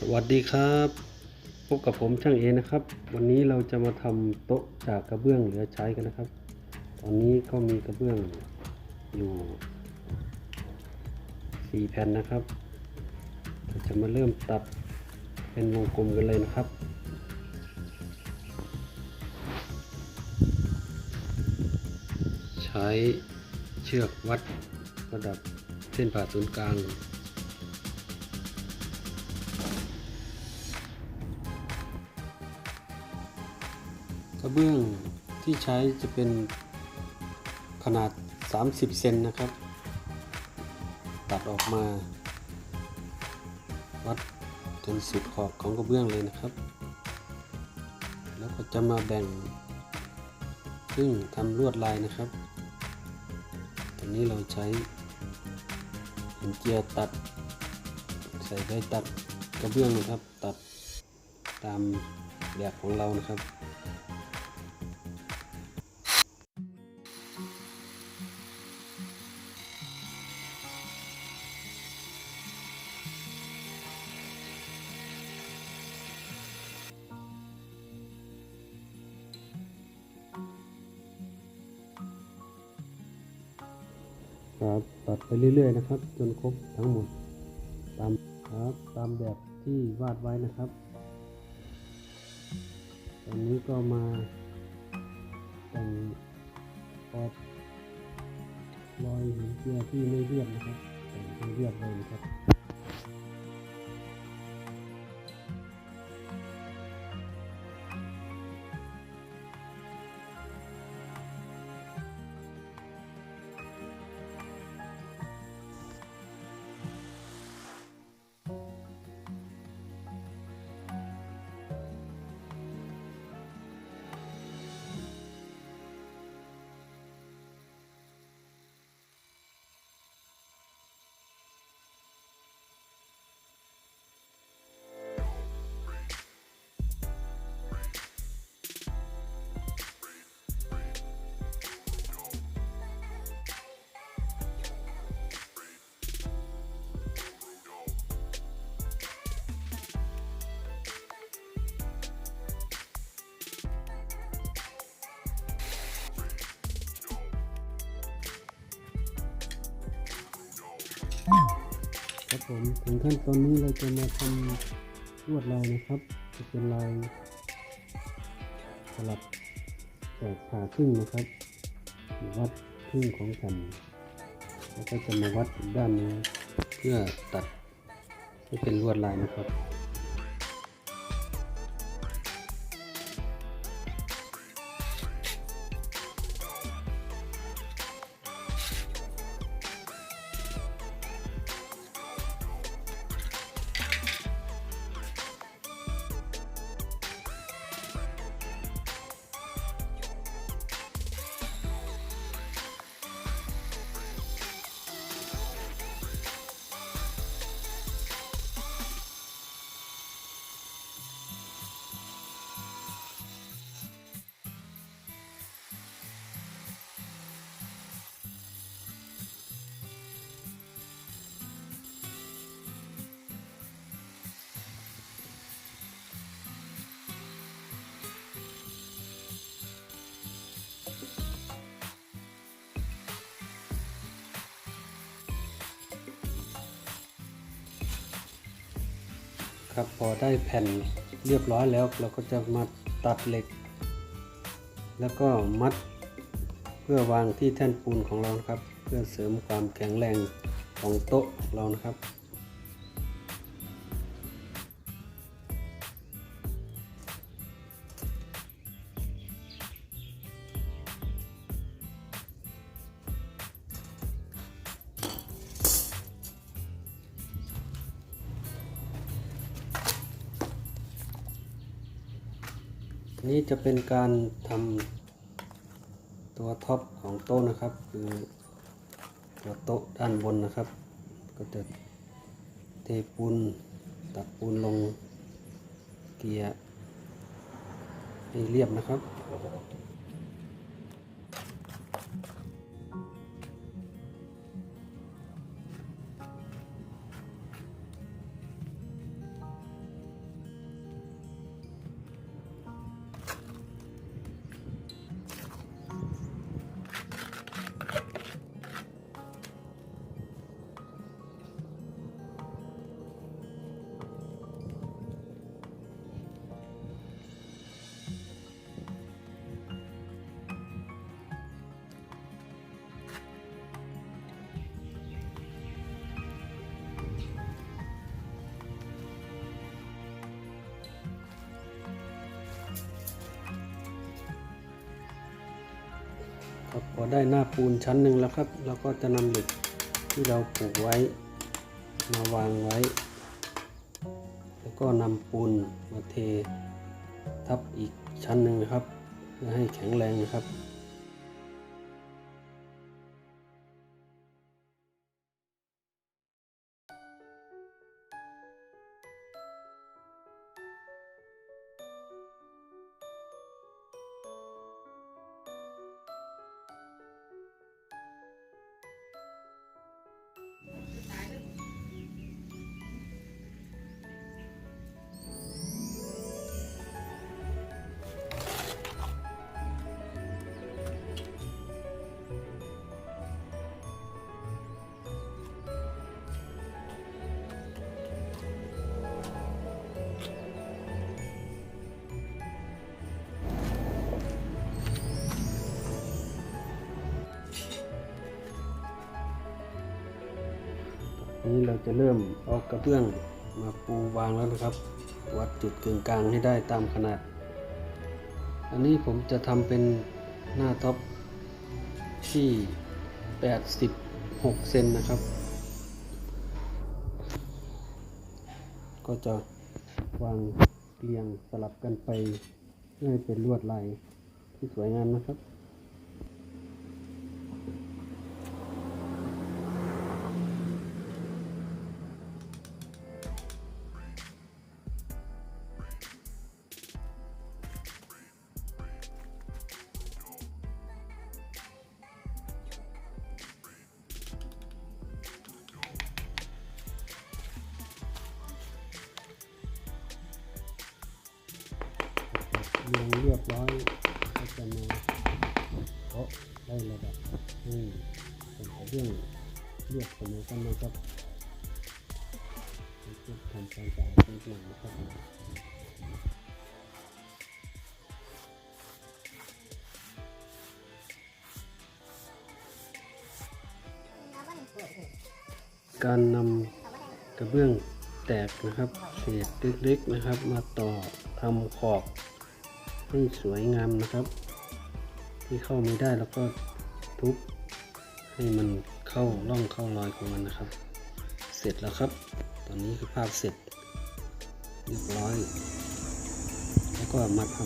สวัสดีครับพบกับผมช่างเอนะครับ วันนี้เราจะมาทำโต๊ะจากกระเบื้องเหลือใช้กันนะครับ ตอนนี้ก็มีกระเบื้องอยู่สี่แผ่นนะครับเราจะมาเริ่มตัดเป็นวงกลมกันเลยนะครับใช้เชือกวัดระดับเส้นผ่าศูนย์กลาง ระเบื้องที่ใช้จะเป็นขนาด 30 เซนนะครับ ตัดออกมา วัดจนสุดขอบของกระเบื้องเลยนะครับ แล้วก็จะมาแบ่งซึ่งทำลวดลายนะครับตอนนี้เราใช้หินเจียตัด ใส่ได้ตัดกระเบื้องนะครับ ตัดตามแบบของเรานะครับ ไปเรื่อยๆนะครับ จนครบทั้งหมด ตามครับตามแบบที่วาดไว้นะครับตอนนี้ก็มาแต่งขอบรอยหินเจียที่ไม่เรียบนะครับแต่งให้เรียบเลยนะครับ ผมถึงขั้นตอนนี้เราจะมาทำลวดลายนะครับ จะเป็นลายสลับแตกผ่าครึ่งนะครับ วัดครึ่งของแผ่นแล้วก็จะมาวัดด้านนี้เพื่อตัดให้เป็นลวดลายนะครับ ครับ พอได้แผ่นเรียบร้อยแล้ว เราก็จะมาตัดเหล็ก แล้วก็มัดเพื่อวางที่แท่นปูนของเรานะครับ เพื่อเสริมความแข็งแรงของโต๊ะของเรานะครับ นี้จะเป็นการทำตัวท็อปของโต๊ะนะครับ คือตัวโต๊ะด้านบนนะครับ ก็จะเทปูนตัดปูนลงเกียร์ให้เรียบนะครับ ครับพอได้หน้าปูนชั้นหนึ่งแล้วครับเราก็จะนำเหล็กที่เราปลูกไว้ มาวางไว้ แล้วก็นำปูนมาเททับอีกชั้นหนึ่งนะครับเพื่อให้แข็งแรงนะครับ นี้เราจะเริ่มเอากระเบื้องมาปูวางแล้วนะครับ วัดจุดกึ่งกลางให้ได้ตามขนาด อันนี้ผมจะทำเป็นหน้าท็อปที่ 86 เซนนะครับ ก็จะวางเรียงสลับกันไปให้เป็นลวดลายที่สวยงามนะครับ ได้ระดับให้เป็นกระเบื้องเรียบเสมอกันนะครับจะทำความสะอาดนิดหน่อยนะครับการนำกระเบื้องแตกนะครับ เศษเล็กๆนะครับ มาต่อทำขอบให้สวยงามนะครับ ที่เข้าไม่ได้แล้วก็ทุบให้มันเข้าร่องเข้ารอยของมันนะครับ เสร็จแล้วครับ ตอนนี้คือภาพเสร็จเรียบร้อย แล้วก็มาท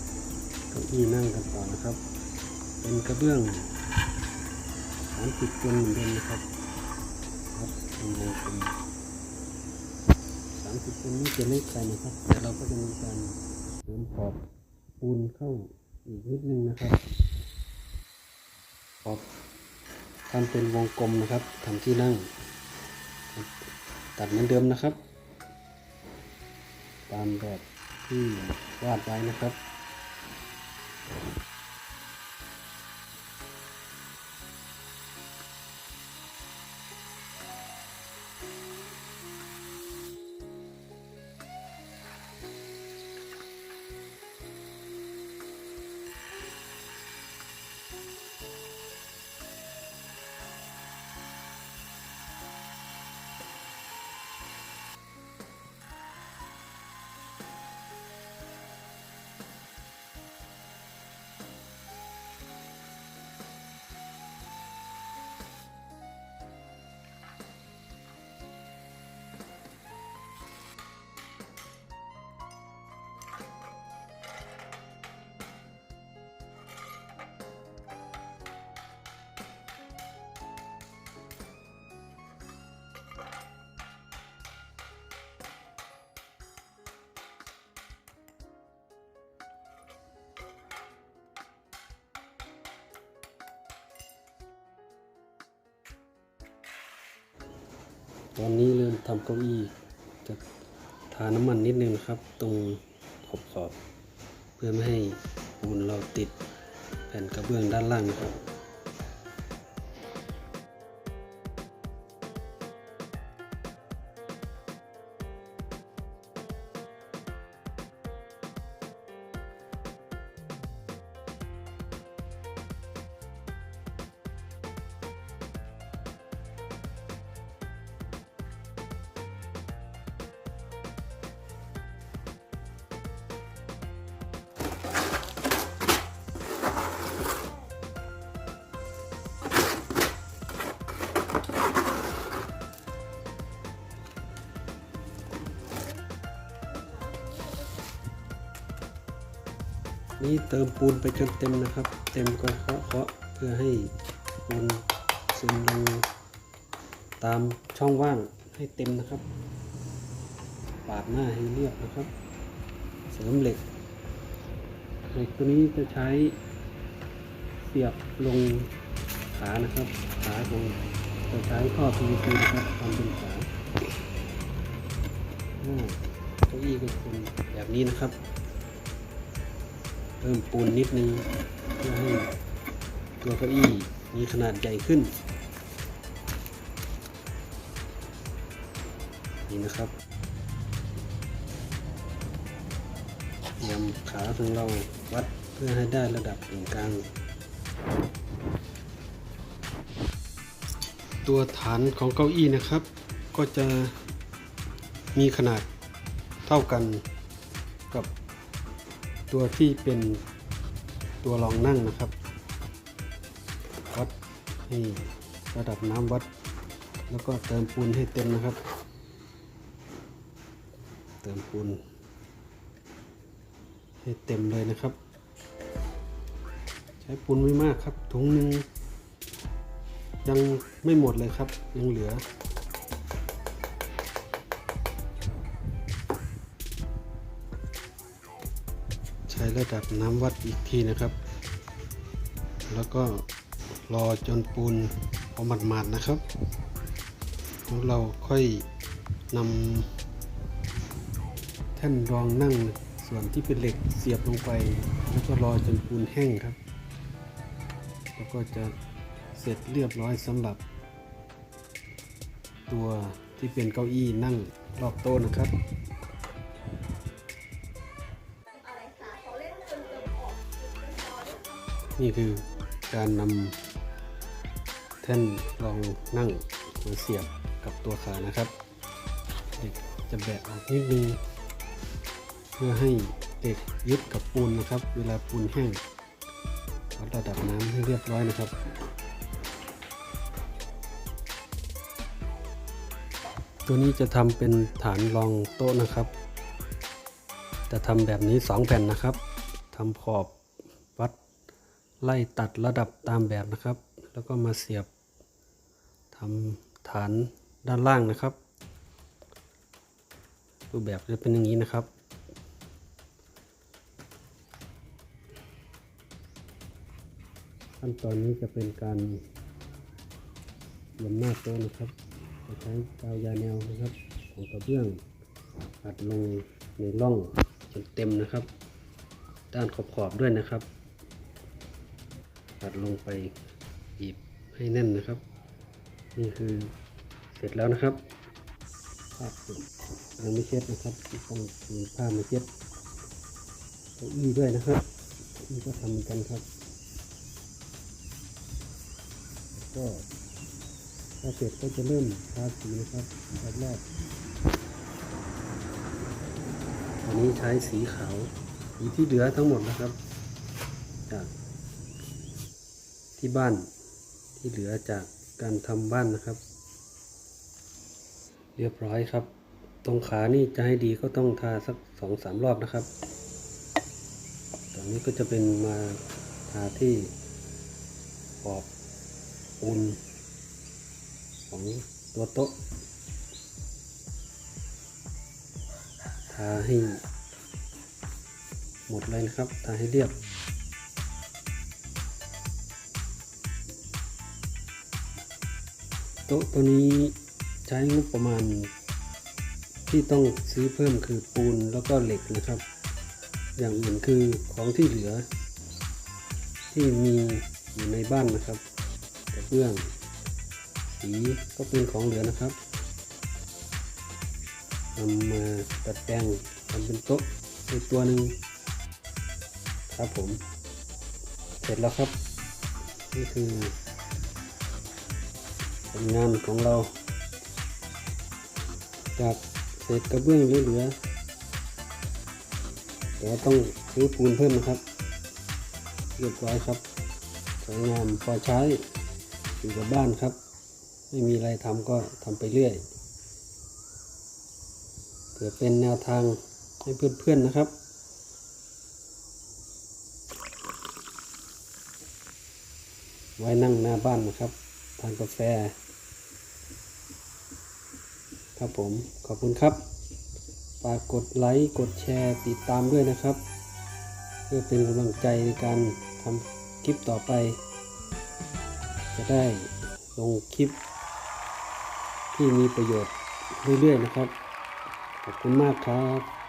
ำเก้าอี้นั่งกันต่อนะครับ เป็นกระเบื้อง30ตัวเหมือนเดิมนะครับครับเป็นวงกลมสามสิบคนนี้จะเล็กไปนะครับแต่เราก็จะมีการเสริมขอบปูนเข้าอีกนิดนึงนะครับ ครับทำเป็นวงกลมนะครับทำที่นั่ง ตัดเหมือนเดิมนะครับ ตามแบบที่วาดไว้นะครับ ตอนนี้เริ่มทำเก้าอี้จะทาน้ำมันนิดนึงนะครับ ตรงขอบขอบๆเพื่อไม่ให้ปูนเราติดแผ่นกระเบื้องด้านล่างนะครับ นี้เติมปูนไปจนเต็มนะครับ เต็มก็เคาะเคาะเพื่อให้ปูนซึมลงตามช่องว่างให้เต็มนะครับ ปาดหน้าให้เรียบนะครับ เสริมเหล็ก เหล็กตัวนี้จะใช้เสียบลงขานะครับ ขาของจะใช้ข้อ PVC นะครับทำเป็นขาอ่าเก้าอี้ก็เป็นแบบนี้นะครับ เพิ่มปูนนิดนึงเพื่อให้ตัวเก้าอี้มีขนาดใหญ่ขึ้น นี่นะครับยมขาของเราวัดเพื่อให้ได้ระดับกึ่งกลาง ตัวฐานของเก้าอี้นะครับ ก็จะมีขนาดเท่ากันกับ ตัวที่เป็นตัวรองนั่งนะครับวัดให้ระดับน้ำวัด แล้วก็เติมปูนให้เต็มนะครับ เติมปูนให้เต็มเลยนะครับ ใช้ปูนไม่มากครับถุงหนึ่งยังไม่หมดเลยครับยังเหลือ ช้ระดับน้ำวัดอีกทีนะครับ แล้วก็รอจนปูนพอหมาดๆนะครับแล้วเราค่อยนำแท่นรองนั่งส่วนที่เป็นเหล็กเสียบลงไป แล้วก็รอจนปูนแห้งครับ แล้วก็จะเสร็จเรียบร้อยสำหรับ ตัวที่เป็นเก้าอี้นั่งรอบโต๊ะนะครับ นี่คือการนำแท่นรองนั่งมาเสียบกับตัวขานะครับ เด็กจะแบะออกนิดนึง เพื่อให้เด็กยึดกับปูนนะครับ เวลาปูนแห้งวัดระดับน้ำให้เรียบร้อยนะครับตัวนี้จะทำเป็นฐานรองโต๊ะนะครับ จะทำแบบนี้ 2 แผ่นนะครับทำขอบ ไล่ตัดระดับตามแบบนะครับ แล้วก็มาเสียบทำฐานด้านล่างนะครับ รูปแบบจะเป็นอย่างนี้นะครับขั้นตอนนี้จะเป็นการลมหน้าโต๊ะนะครับจะใช้กาวยาแนวนะครับของกระเบื้องอัดลงในร่องจนเต็มนะครับ ด้านขอบๆด้วยนะครับ อัดลงไปบีบให้แน่นนะครับ นี่คือเสร็จแล้วนะครับผ้าปิดยังไม่เช็ดนะครับต้องมีผ้ามาเช็ดเก้าอี้ด้วยนะครับเก้าอี้ก็ทำเหมือนกันครับก็พอเสร็จก็จะเริ่มทาสีนะครับรอบๆอันนี้ใช้สีขาวสีที่เหลือทั้งหมดนะครับจาก ที่บ้านที่เหลือจากการทำบ้านนะครับ เรียบร้อยครับ ตรงขานี่จะให้ดีก็ต้องทาสักสองสามรอบนะครับ ตอนนี้ก็จะเป็นมาทาที่ขอบปูนของตัวโต๊ะ ทาให้หมดเลยนะครับ ทาให้เรียบ โต๊ะตัวนี้ใช้งบประมาณ ที่ต้องซื้อเพิ่มคือปูนแล้วก็เหล็กนะครับ อย่างอื่นคือของที่เหลือ ที่มีอยู่ในบ้านนะครับกระเบื้องสีก็เป็นของเหลือนะครับนำมาตัดแต่งทำเป็นโต๊ะในตัวหนึ่งครับผม เสร็จแล้วครับ นี่คือ ผลงานของเรา จากเศษกระเบื้องเหลือแต่ต้องซื้อปูนเพิ่มนะครับเรียบร้อยครับสวยงามพอใช้อยู่กับบ้านครับ ไม่มีอะไรทำก็ทำไปเรื่อยเผื่อเป็นแนวทางให้เพื่อนๆนะครับไว้นั่งหน้าบ้านนะครับ ทานกาแฟ ครับผม ขอบคุณครับ ฝากกดไลค์ กดแชร์ ติดตามด้วยนะครับ เพื่อเป็นกำลังใจในการทำคลิปต่อไป จะได้ลงคลิป ที่มีประโยชน์เรื่อยๆนะครับ ขอบคุณมากครับ